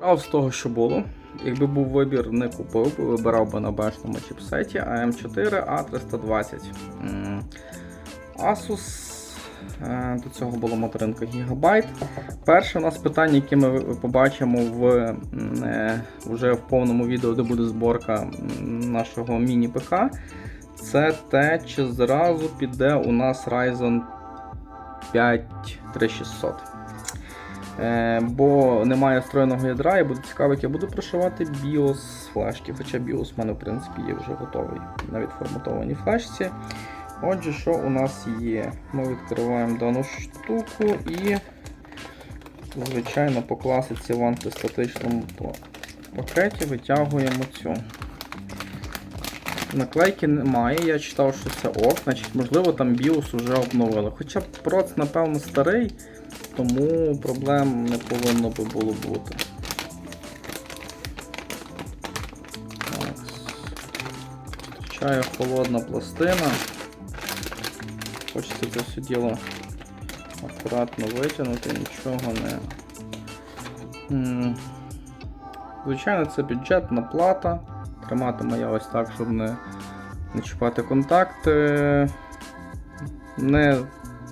Брав з того, що було. Якби був вибір, не купив, би, вибирав би на бешному чіпсеті AM4 A320. Asus. е, До цього була материнка Gigabyte. Перше у нас питання, яке ми побачимо в, е, вже в повному відео, де буде зборка нашого міні-ПК, це те, чи зразу піде у нас Ryzen 5 3600. Е, бо немає встроєного ядра і буде цікаво, як я буду прошивати BIOS флешки. Хоча BIOS в мене, в принципі, є вже готовий на відформатованій флешці. Отже, що у нас є? Ми відкриваємо дану штуку і, звичайно, по класиці в антистатичному пакеті витягуємо цю. Наклейки немає, я читав, що це ок, значить, можливо, там BIOS вже обновили. Хоча проц, напевно, старий, тому проблем не повинно би було бути. Зустрічає холодна пластина. Хочеться це все діло акуратно витягнути, нічого не. Звичайно, це бюджетна плата. Триматиму я ось так, щоб не, не чіпати контакт. Не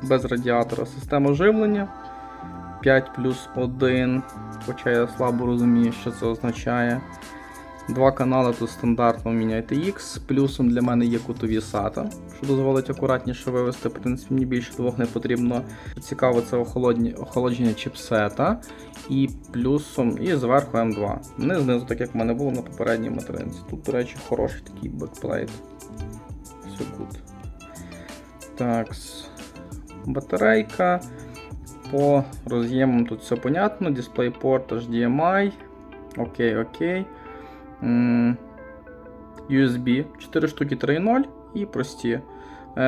без радіатора система живлення 5 плюс 1, хоча я слабо розумію, що це означає. Два канали тут стандартно міняйте X. Плюсом для мене є кутові SATA, що дозволить акуратніше вивести. В принципі, мені більше двох не потрібно. Цікаво, це охолодження чіпсета. І плюсом, і зверху М2. Не знизу, так як в мене було на попередній материнці. Тут, до речі, хороший такий бекплейт. Все good. Так. Батарейка. По роз'ємам тут все понятно. DisplayPort HDMI. Окей, окей. USB 4 штуки 3.0 і прості. Е,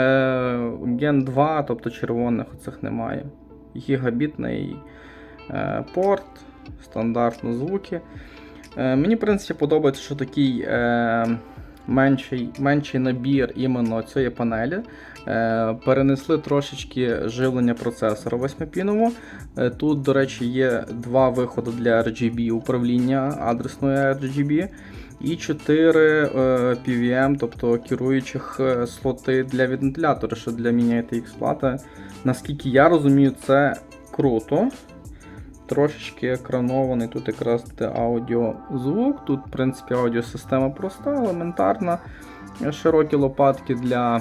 Gen 2, тобто червоних оцих немає. Гігабітний е, порт, стандартно звуки. Е, мені, в принципі, подобається, що такий менший, менший набір іменно цієї панелі. Е, перенесли трошечки живлення процесора 8-пінового. Е, Тут, до речі, є два виходи для RGB управління адресної RGB. І 4 е, PVM, тобто керуючих е, слоти для вентилятора, що для міні ATX плати. Наскільки я розумію, це круто. Трошечки екранований, тут якраз аудіозвук. Тут, в принципі, аудіосистема проста, елементарна. Широкі лопатки для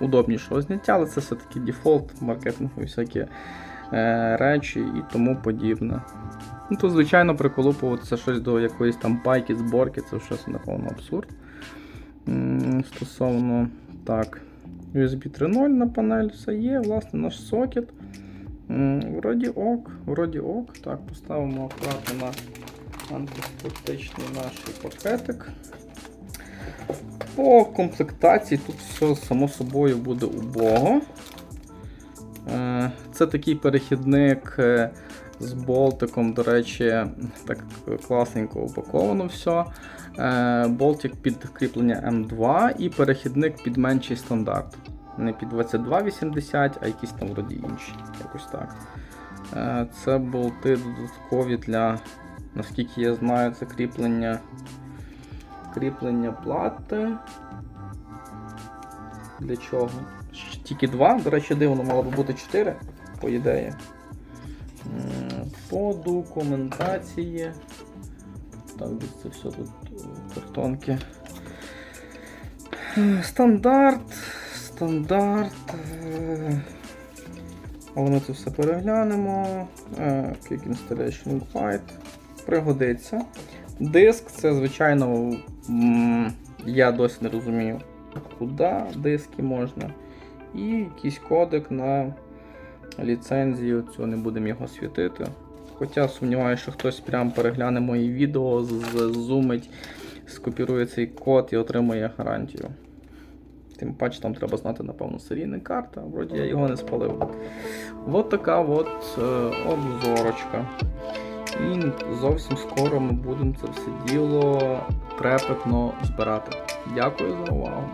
удобнішого зняття, але це все-таки дефолт, маркетингові всякі е, речі і тому подібне. Ну, то, звичайно, приколупуватися щось до якоїсь там пайки, зборки, це щось, напевно, абсурд. Стосовно так, USB 3.0 на панель, все є, власне, наш сокет. Вроді ок, вроді ок. Так, поставимо акуратно на антистатичний наш пакетик. По комплектації тут все само собою буде убого. Е, Це такий перехідник е, з болтиком, до речі, так класненько упаковано все. Е, Болтик під кріплення М2 і перехідник під менший стандарт. Не під 2280, а якісь там вроді інші. Якось так. Е, Це болти додаткові для, наскільки я знаю, це кріплення кріплення плати. Для чого? Тільки два, до речі, дивно, мало би бути 4, по ідеї. По документації. Так, це все тут е, картонки. Е, Стандарт. Стандарт. е, Але ми це все переглянемо. Е, Quick Installation Guide. Пригодиться. Диск це, звичайно, я досі не розумію, куди диски можна. І якийсь кодек на ліцензію, цього не будемо його світити. Хоча сумніваюся, що хтось прям перегляне мої відео, зумить, скопірує цей код і отримує гарантію. Тим паче там треба знати, напевно, серійна карта, вроді я його не спалив. От така от е, обзорочка. І зовсім скоро ми будемо це все діло трепетно збирати. Дякую за увагу.